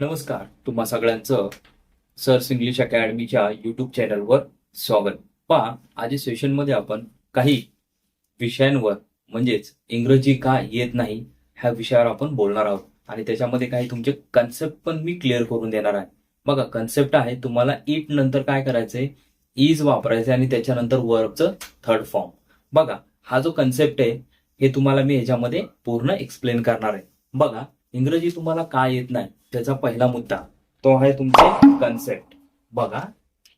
नमस्कार तुम्हा सगळ्यांचं सर्स इंग्लिश अकॅडमीच्या युट्यूब चॅनलवर स्वागत. पहा आज सेशनमध्ये आपण काही विषयांवर म्हणजेच इंग्रजी का येत नाही ह्या विषयावर आपण बोलणार आहोत. आणि त्याच्यामध्ये काही तुमचे कन्सेप्ट पण मी क्लिअर करून देणार आहे. बघा कन्सेप्ट आहे तुम्हाला इट नंतर काय करायचंय? इज वापरायचं आणि त्याच्यानंतर वर्बचं थर्ड फॉर्म बघा हा जो कन्सेप्ट आहे हे तुम्हाला मी ह्याच्यामध्ये पूर्ण एक्सप्लेन करणार आहे. बघा इंग्रजी तुम्हाला का येत नाही? त्याचा पहिला मुद्दा तो आहे तुमचे कन्सेप्ट बघा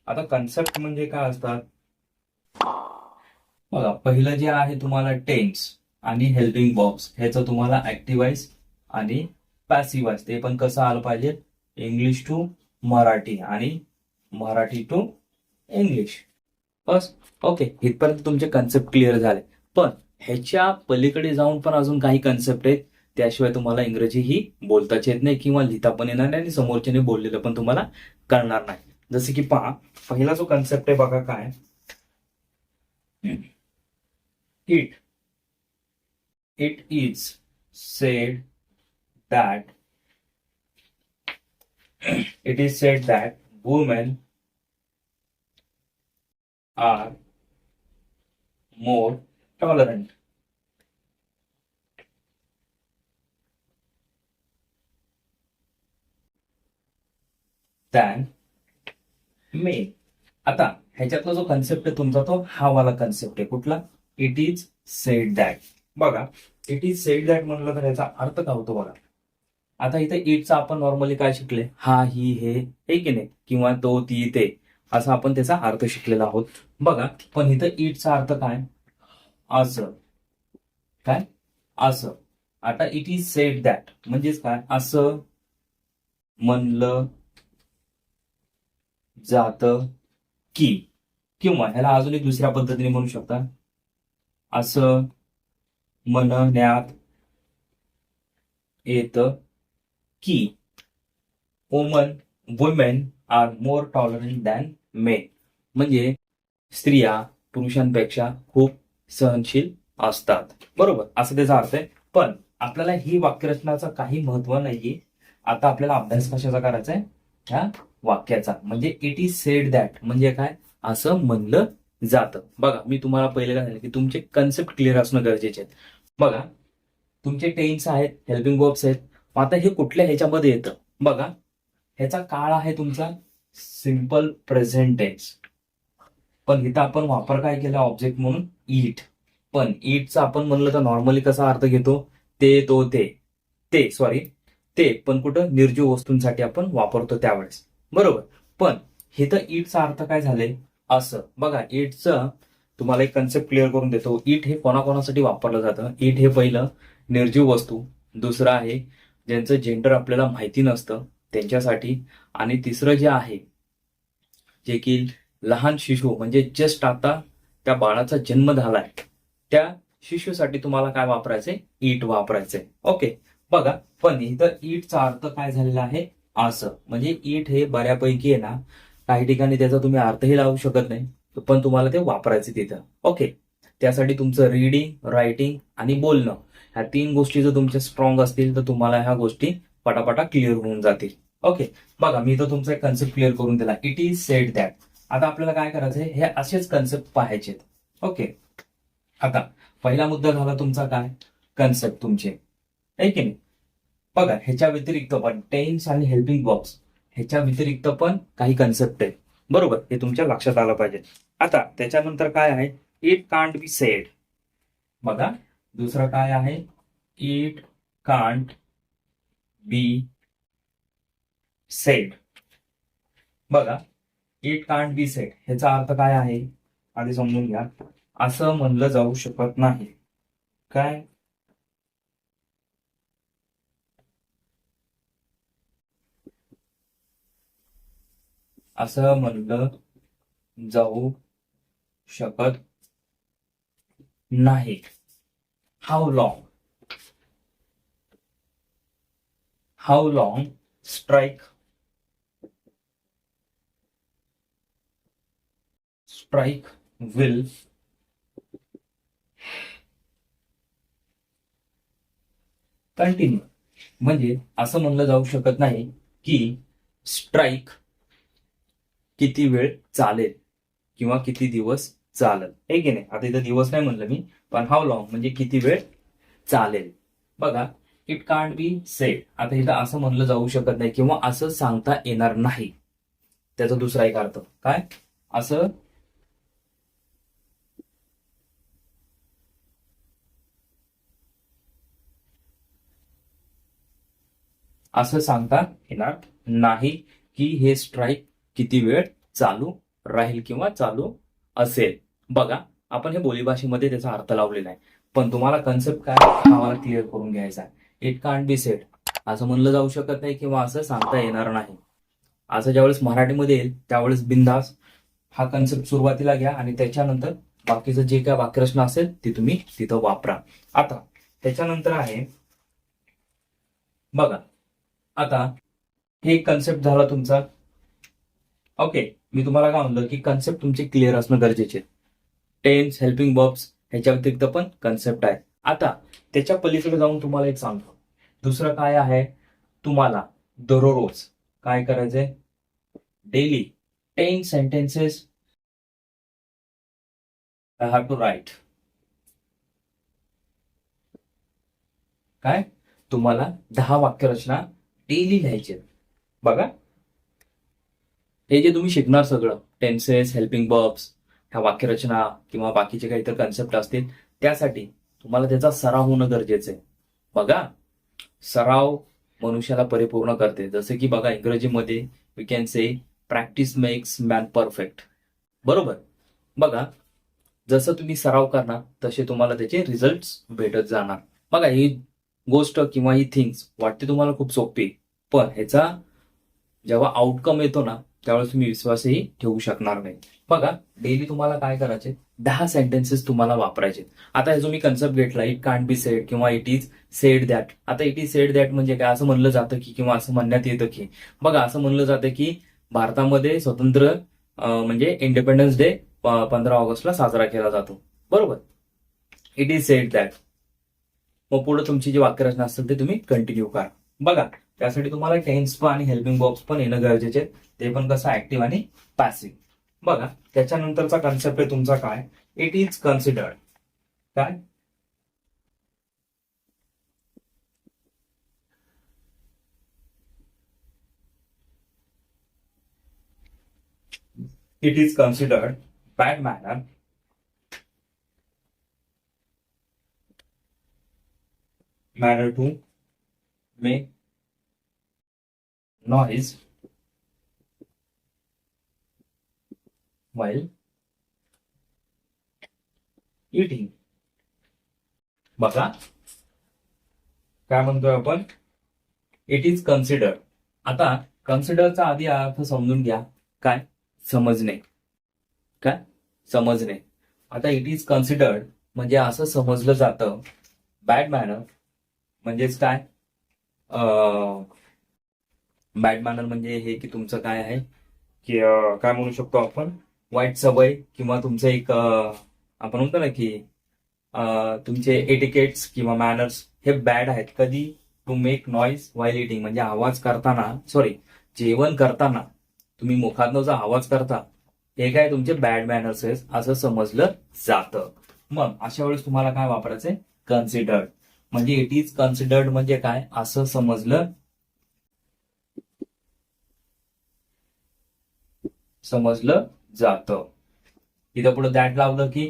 आता कन्सेप्ट म्हणजे काय असतात? बघा पहिलं जे आहे तुम्हाला टेन्स आणि हेल्पिंग बॉक्स ह्याचं तुम्हाला ऍक्टिवाइज आणि पॅसिवाइज ते पण कसं आलं पाहिजे? इंग्लिश टू मराठी आणि मराठी टू इंग्लिश बस? ओके इथपर्यंत तुमचे कन्सेप्ट क्लिअर झाले. पण ह्याच्या पलीकडे जाऊन पण अजून काही कन्सेप्ट आहेत. त्याशिवाय तुम्हाला इंग्रजी ही बोलताच येत नाही किंवा लिहिता पण येणार नाही आणि समोरच्याने बोललेलं पण तुम्हाला कळणार नाही. जसे की पहा पहिला जो कन्सेप्ट आहे बघा काय? It it is said that it is said that women are more tolerant than men आता ह्याच्यातला जो कन्सेप्ट आहे तुमचा तो हा वाला कन्सेप्ट आहे. कुठला? इट इज सेड दॅट बघा इट इज सेड दॅट म्हणलं तर याचा अर्थ काय होतो बघा? आता इथे इटचा आपण नॉर्मली काय शिकले? हा ही हे हे की नाही? किंवा तो ती ते. असा आपण त्याचा अर्थ शिकलेला आहोत. बघा पण इथं इटचा अर्थ काय? असं. काय? असं. आता इट इज सेड दॅट म्हणजेच काय? असं. म्हणलं. जात की. किंवा ह्याला अजून एक दुसऱ्या पद्धतीने म्हणू शकता. असं म्हणण्यात येत की woman women are more tolerant than men म्हणजे स्त्रिया पुरुषांपेक्षा खूप सहनशील असतात. बरोबर? असं त्याचा अर्थ आहे. पण आपल्याला ही वाक्यरचनाचं काही महत्त्व नाहीये. आता आपल्याला अभ्यास कशाचा करायचा आहे ह्या वाक्याचा. म्हणजे इट इज सेड दॅट म्हणजे काय? असं म्हणलं जातं. बघा मी तुम्हाला पहिले काय की तुमचे कन्सेप्ट क्लिअर असणं गरजेचे आहेत. बघा तुमचे टेन्स आहेत हेल्पिंग वर्ब्स आहेत. आता हे कुठल्या ह्याच्यामध्ये येतं? बघा ह्याचा काळ आहे तुमचा सिंपल प्रेझेंट टेन्स पण इथं आपण वापर काय केला? ऑब्जेक्ट म्हणून इट पण इटचा आपण म्हणलं तर नॉर्मली कसा अर्थ घेतो? ते तो ते. ते सॉरी ते पण कुठं? निर्जीव वस्तूंसाठी आपण वापरतो त्यावेळेस. बरोबर. पण हे तर इटचा अर्थ काय झाले? असं. बघा इटचं तुम्हाला एक कन्सेप्ट क्लिअर करून देतो. इट हे कोणाकोणासाठी वापरलं जातं? इट हे पहिलं निर्जीव वस्तू. दुसरं आहे ज्यांचं जेंडर आपल्याला माहिती नसतं त्यांच्यासाठी. आणि तिसरं जे आहे जे की लहान शिशू म्हणजे जस्ट आता त्या बाळाचा जन्म झालाय त्या शिशूसाठी तुम्हाला काय वापरायचंय? ईट वापरायचंय. ओके. बघा पण इथं ईटचा अर्थ काय झालेला आहे? असं. म्हणजे इट हे बऱ्यापैकी आहे ना काही ठिकाणी त्याचा तुम्ही अर्थही लावू शकत नाही पण तुम्हाला ते वापरायचे तिथं. ओके त्यासाठी तुमचं रिडिंग रायटिंग आणि बोलणं ह्या तीन गोष्टी जर तुमच्या स्ट्रॉंग असतील तर तुम्हाला ह्या गोष्टी पटापटा क्लिअर होऊन जातील. ओके बघा मी तर तुमचा एक कन्सेप्ट क्लिअर करून दिला. इट इज सेट दॅट आता आपल्याला काय करायचंय? हे असेच कन्सेप्ट पाहायचे ओके आता पहिला मुद्दा झाला तुमचा काय? कन्सेप्ट तुमचे. आहे की नाही? बघा ह्याच्या व्यतिरिक्त पण टेन्स आणि हेल्पिंग बॉक्स ह्याच्या व्यतिरिक्त पण काही कन्सेप्ट आहे बरोबर? हे तुमच्या लक्षात आलं पाहिजे. आता त्याच्यानंतर काय आहे? इट कांट बी सेड बघा दुसरं काय आहे? इट कांट बी सेड बघा इट कांट बी सेड ह्याचा अर्थ काय आहे? आधी समजून घ्या. असं म्हणलं जाऊ शकत नाही. काय? असं म्हणलं जाऊ शकत नाही. How long how long strike strike will continue म्हणजे असं म्हणलं जाऊ शकत नाही की स्ट्राईक किती वेळ चालेल किंवा किती दिवस चालेल. हे की नाही? आता इथं दिवस नाही म्हणलं मी पण हाव लॉंग म्हणजे किती वेळ चालेल. बघा इट कांट बी सेड आता इथं असं म्हणलं जाऊ शकत नाही किंवा असं सांगता येणार नाही. त्याचा दुसरा एक अर्थ. काय? असं असं सांगता येणार नाही की हे स्ट्राईक किती वेळ चालू राहील किंवा चालू असेल. बघा आपण हे बोलीभाषेमध्ये त्याचा अर्थ लावलेला आहे. पण तुम्हाला कन्सेप्ट काय आम्हाला क्लिअर करून घ्यायचा आहे. इट कांट बी सेट असं म्हणलं जाऊ शकत नाही किंवा असं सांगता येणार नाही. असं ज्यावेळेस मराठीमध्ये येईल त्यावेळेस बिंदास हा कन्सेप्ट सुरुवातीला घ्या आणि त्याच्यानंतर बाकीचं जे काय वाक्यरचना असेल ती तुम्ही तिथं वापरा. आता त्याच्यानंतर आहे बघा. आता हे कन्सेप्ट झाला तुमचा ओके मी तुम्हाला काय म्हणलं की कन्सेप्ट तुमचे क्लिअर असणं गरजेचे टेन्स हेल्पिंग बॉब्स ह्याच्या व्यतिरिक्त पण कन्सेप्ट आहे. आता त्याच्या पलीकडे जाऊन तुम्हाला एक सांगतो. दुसरं काय आहे? तुम्हाला दररोज काय करायचंय? Daily ten sentences I have to write काय? तुम्हाला दहा वाक्यरचना डेली लिहायचे बघा. हे जे तुम्ही शिकणार सगळं टेन्सेस हेल्पिंग बब्स ह्या वाक्यरचना किंवा बाकीचे काही इतर कन्सेप्ट असतील त्यासाठी तुम्हाला त्याचा सराव होणं गरजेचं आहे. बघा सराव मनुष्याला परिपूर्ण करते. जसे की बघा इंग्रजीमध्ये we can say practice makes man perfect बरोबर? बघा जसं तुम्ही सराव करणार तसे तुम्हाला त्याचे रिझल्ट भेटत जाणार. बघा ही गोष्ट किंवा ही थिंग्स वाटते तुम्हाला खूप सोपी पण ह्याचा जेव्हा आउटकम येतो ना त्यावेळेस तुम्ही विश्वासही ठेवू शकणार नाही. बघा डेली तुम्हाला काय करायचे? दहा सेंटेन्सेस तुम्हाला वापरायचे. आता हे जो मी कन्सेप्ट घेतला इट कांट बी सेड किंवा इट इज सेड दॅट आता इट इज सेड दॅट म्हणजे काय? असं म्हणलं जातं की किंवा असं म्हणण्यात येतं की. बघा असं म्हणलं जातं की भारतामध्ये स्वतंत्र म्हणजे इंडिपेंडन्स डे पंधरा ऑगस्टला साजरा केला जातो. बरोबर? इट इज सेड दॅट मग पुढे तुमची जी वाक्यरचना असेल ते तुम्ही कंटिन्यू करा. बघा त्यासाठी तुम्हाला टेन्स पण आणि हेल्पिंग बॉक्स पण येणं गरजेचे ते पण कसं ऍक्टिव्ह आणि पॅसिव्ह बघा त्याच्यानंतरचा कन्सेप्ट आहे तुमचा काय? इट इज कन्सिडर्ड काय? It is considered bad manner manner to make noise. While eating. बघा. काय म्हणतोय आपण? इट इज कन्सिडर आता कन्सिडरचा आधी अर्थ समजून घ्या. काय? समजणे. काय? समजणे. आता इट इज कन्सिडर्ड म्हणजे असं समजलं जातं. बॅड मॅनर म्हणजेच काय? बॅड मॅनर म्हणजे हे की तुमचं काय आहे? की काय म्हणू शकतो आपण? वाईट सवय किंवा तुमचं एक आपण म्हणतो ना की तुमचे एटिकेट्स किंवा मॅनर्स हे बॅड आहेत. कधी to make noise while eating म्हणजे आवाज करताना सॉरी जेवण करताना तुम्ही मुखातनं जो आवाज करता हे काय तुमचे बॅड मॅनर्स आहेत असं समजलं जातं. मग अशा वेळेस तुम्हाला काय वापरायचंय? कन्सिडर्ड म्हणजे इट इज कन्सिडर्ड म्हणजे काय? असं समजलं. समजलं जातं. इथं पुढे दॅट लावलं की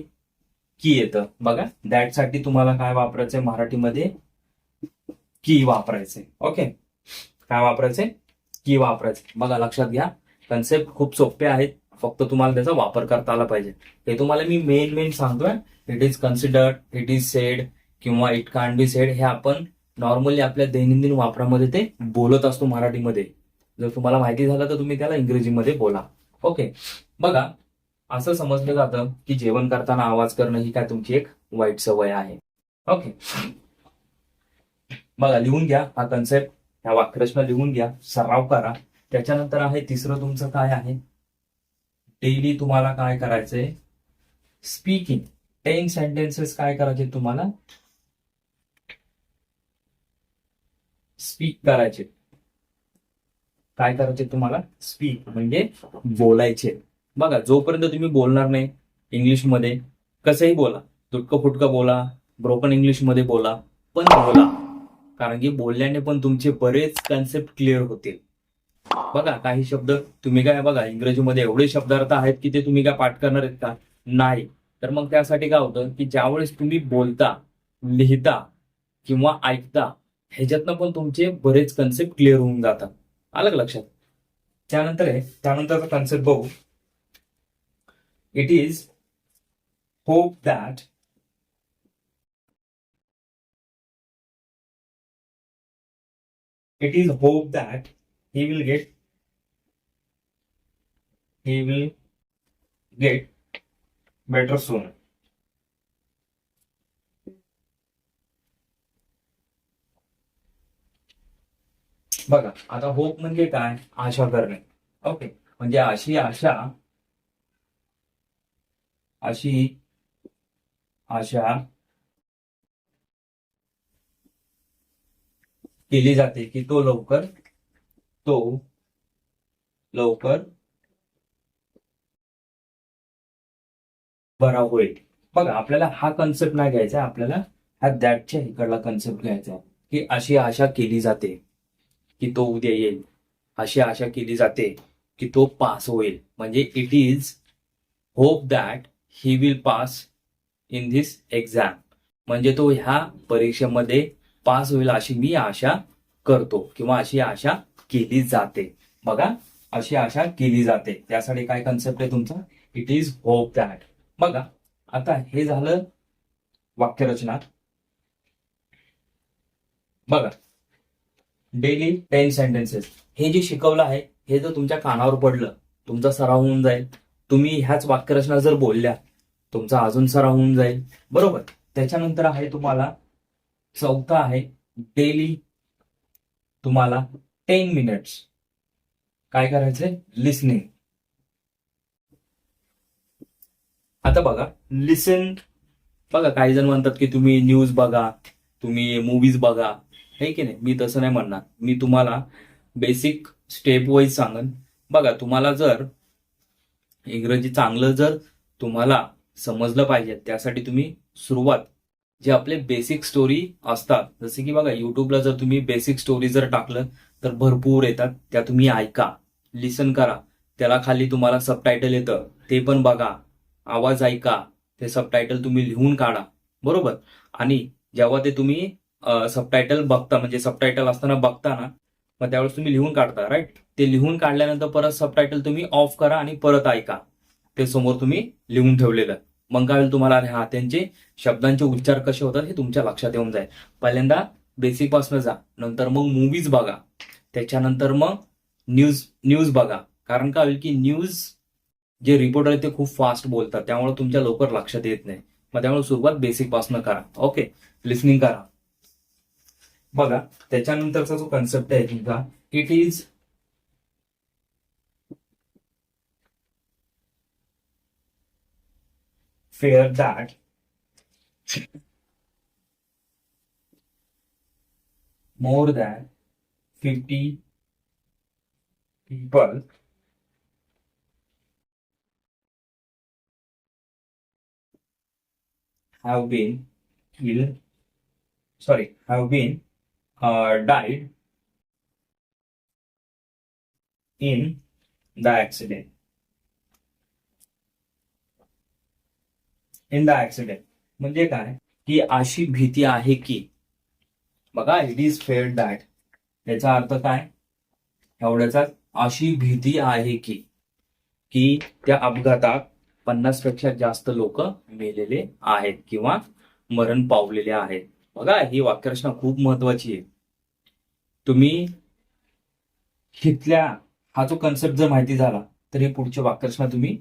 की येतं. बघा दॅटसाठी तुम्हाला काय वापरायचंय? मराठीमध्ये की वापरायचंय. ओके काय वापरायचंय? की वापरायचं बघा लक्षात घ्या. कन्सेप्ट खूप सोपे आहेत. फक्त तुम्हाला त्याचा वापर करता आला पाहिजे. हे तुम्हाला मी मेन मेन सांगतोय. It is considered it is said किंवा इट कांट बी सेड हे आपण नॉर्मली आपल्या दैनंदिन वापरामध्ये ते बोलत असतो मराठीमध्ये. जर तुम्हाला माहिती झालं तर तुम्ही त्याला इंग्रजीमध्ये बोला. ओके बघा असं समजलं जातं की जेवण करताना आवाज करणं ही काय तुमची एक वाईट सवय आहे. ओके बघा लिहून घ्या हा कन्सेप्ट ह्या वाक्यरचना लिहून घ्या सराव करा. त्याच्यानंतर आहे तिसरं तुमचं काय आहे? डेली तुम्हाला काय करायचंय? स्पीकिंग टेन सेंटेन्सेस काय करायचे तुम्हाला? स्पीक करायचे. काय करायचे तुम्हाला? स्पीक म्हणजे बोलायचे. बघा जोपर्यंत तुम्ही बोलणार नाही इंग्लिशमध्ये कसंही बोला. तुटकं फुटकं बोला ब्रोकन इंग्लिशमध्ये बोला पण बोला. कारण की बोलल्याने पण तुमचे बरेच कन्सेप्ट क्लिअर होतील. बघा काही शब्द तुम्ही काय बघा इंग्रजीमध्ये एवढे शब्दार्थ आहेत की ते तुम्ही काय पाठ करणार आहेत का? नाही. तर मग त्यासाठी काय होतं की ज्यावेळेस तुम्ही बोलता लिहिता किंवा ऐकता ह्याच्यातनं पण तुमचे बरेच कन्सेप्ट क्लिअर होऊन जातात. आलं का लक्षात? त्यानंतर आहे त्यानंतरचा कन्सेप्ट बघू. It is hope that it is hope that he will get he will get better soon बघा आता होप म्हणजे काय? आशा करणे. ओके. म्हणजे अशी आशा अशी आशा केली जाते की तो लवकर तो लवकर बरा होईल. बघा आपल्याला हा कन्सेप्ट नाही घ्यायचा आपल्याला ह्या दॅटच्या इकडला कन्सेप्ट घ्यायचा आहे की अशी आशा केली जाते. की तो उद्या येईल. अशी आशा केली जाते की तो पास होईल. म्हणजे it is hope that he will pass in this exam म्हणजे तो ह्या परीक्षेमध्ये पास होईल अशी मी आशा करतो किंवा अशी आशा केली जाते. बघा अशी आशा केली जाते. त्यासाठी काय कन्सेप्ट आहे तुमचा? इट इज होप दॅट बघा आता हे झालं वाक्यरचना बघा डेली टेन सेंटेन्सेस. हे जे शिकवलं आहे हे जर तुमच्या कानावर पडलं तुमचा सराव होऊन जाईल. तुम्ही ह्याच वाक्यरचना जर बोलल्या तुमचा अजून सराव होऊन जाईल. बरोबर? त्याच्यानंतर आहे तुम्हाला चौथा आहे डेली तुम्हाला टेन मिनिट्स. काय करायचंय? लिसनिंग. आता बघा लिसन बघा काही जण म्हणतात की तुम्ही न्यूज बघा तुम्ही मूवीज बघा. हे की नाही? मी तसं नाही म्हणणार. मी तुम्हाला बेसिक स्टेप वाईज सांगन. बघा तुम्हाला जर इंग्रजी चांगलं जर तुम्हाला समजलं पाहिजे त्यासाठी तुम्ही सुरुवात जे आपले बेसिक स्टोरी असतात जसे की बघा युट्यूबला जर तुम्ही बेसिक स्टोरी जर टाकलं तर भरपूर येतात. त्या तुम्ही ऐका लिसन करा. त्याला खाली तुम्हाला सबटायटल येतं. ते पण बघा. आवाज ऐका. ते सबटायटल तुम्ही लिहून काढा. बरोबर? आणि जेव्हा ते तुम्ही सबटायटल बघता म्हणजे सबटायटल असताना बघता ना मग त्यावेळेस तुम्ही लिहून काढता राईट ते लिहून काढल्यानंतर परत सबटायटल तुम्ही ऑफ करा आणि परत ऐका. ते समोर तुम्ही लिहून ठेवलेलं. मग काय होईल तुम्हाला अरे हा त्यांचे शब्दांचे उच्चार कसे होतात हे तुमच्या लक्षात येऊन जाईल. पहिल्यांदा बेसिकपासून जा नंतर मग मूवीज बघा. त्याच्यानंतर मग न्यूज न्यूज बघा. कारण काय होईल की न्यूज जे रिपोर्टर आहेत ते खूप फास्ट बोलतात. त्यामुळे तुमच्या लवकर लक्षात येत नाही. मग त्यामुळे सुरुवात बेसिकपासून करा. ओके लिसनिंग करा. बघा त्याच्यानंतरचा जो कन्सेप्ट आहे तुमचा it is fair that more than fifty people have been killed sorry have been Uh, died in the accident. In the accident म्हणजे काय? की अशी भीती आहे की बघा इट इज फेअर दॅट याचा अर्थ काय? एवढ्याचा अशी भीती आहे की की त्या अपघातात पन्नासपेक्षा जास्त लोक मेलेले आहेत किंवा मरण पावलेले आहेत. बघा ही वाक्यरचना खूप महत्वाची आहे. तुम्ही तिथल्या हा जो कन्सेप्ट जर माहिती झाला तर हे पुढच्या वाक्यरचना तुम्ही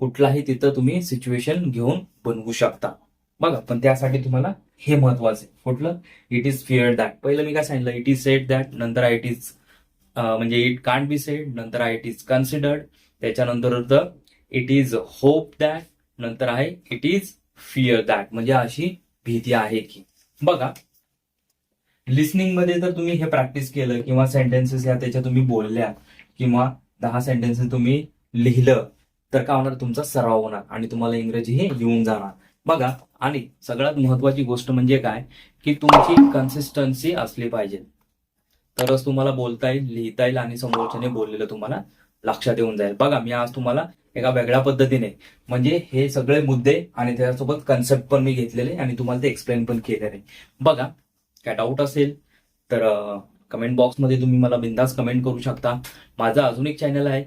कुठलाही तिथं तुम्ही सिच्युएशन घेऊन बनवू शकता. बघा पण त्यासाठी तुम्हाला हे महत्वाचं आहे. कुठलं? इट इज फिअर दॅट पहिलं मी काय सांगितलं? इट इज सेट दॅट नंतर इट इज म्हणजे इट कांट बी सेट नंतर आय इट इज कन्सिडर्ड त्याच्यानंतर इट इज होप दॅट नंतर आहे इट इज फिअर दॅट म्हणजे अशी भीती आहे की. बघा लिसनिंगमध्ये तर तुम्ही हे प्रॅक्टिस केलं किंवा सेंटेन्सेस या त्याच्या तुम्ही बोलल्या किंवा दहा सेंटेन्सेस तुम्ही लिहिलं तर काय होणार? तुमचा सराव होणार आणि तुम्हाला इंग्रजी हे येऊन जाणार. बघा आणि सगळ्यात महत्वाची गोष्ट म्हणजे काय? की तुमची कन्सिस्टन्सी असली पाहिजे. तरच तुम्हाला बोलता येईल लिहिता येईल आणि समोरच्याने बोललेलं तुम्हाला लक्षात येऊन जाईल. बघा मी आज तुम्हाला एका वेगळ्या पद्धतीने. म्हणजे हे सगळे मुद्दे आणि त्याच्यासोबत कन्सेप्ट पण मी घेतलेले आणि तुम्हाला ते एक्सप्लेन पण केलेले. बघा काय डाऊट असेल तर कमेंट बॉक्समध्ये तुम्ही मला बिंदास कमेंट करू शकता. माझं अजून एक चॅनल आहे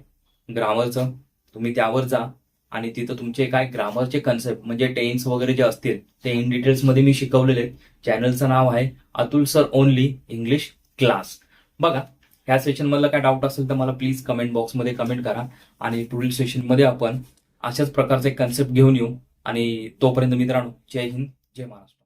ग्रामरचं. तुम्ही त्यावर जा आणि तिथं तुमचे काय ग्रामरचे कन्सेप्ट म्हणजे टेन्स वगैरे जे असतील ते इन डिटेल्समध्ये मी शिकवलेले आहेत. चॅनलचं नाव आहे Atul sir only English class बघा ह्या सेशनमधला काय डाऊट असेल तर मला प्लीज कमेंट बॉक्समध्ये कमेंट करा. आणि पुढील सेशनमध्ये आपण अशाच प्रकारचे कन्सेप्ट घेऊन येऊ. आणि तोपर्यंत मित्रांनो जय हिंद जय महाराष्ट्र.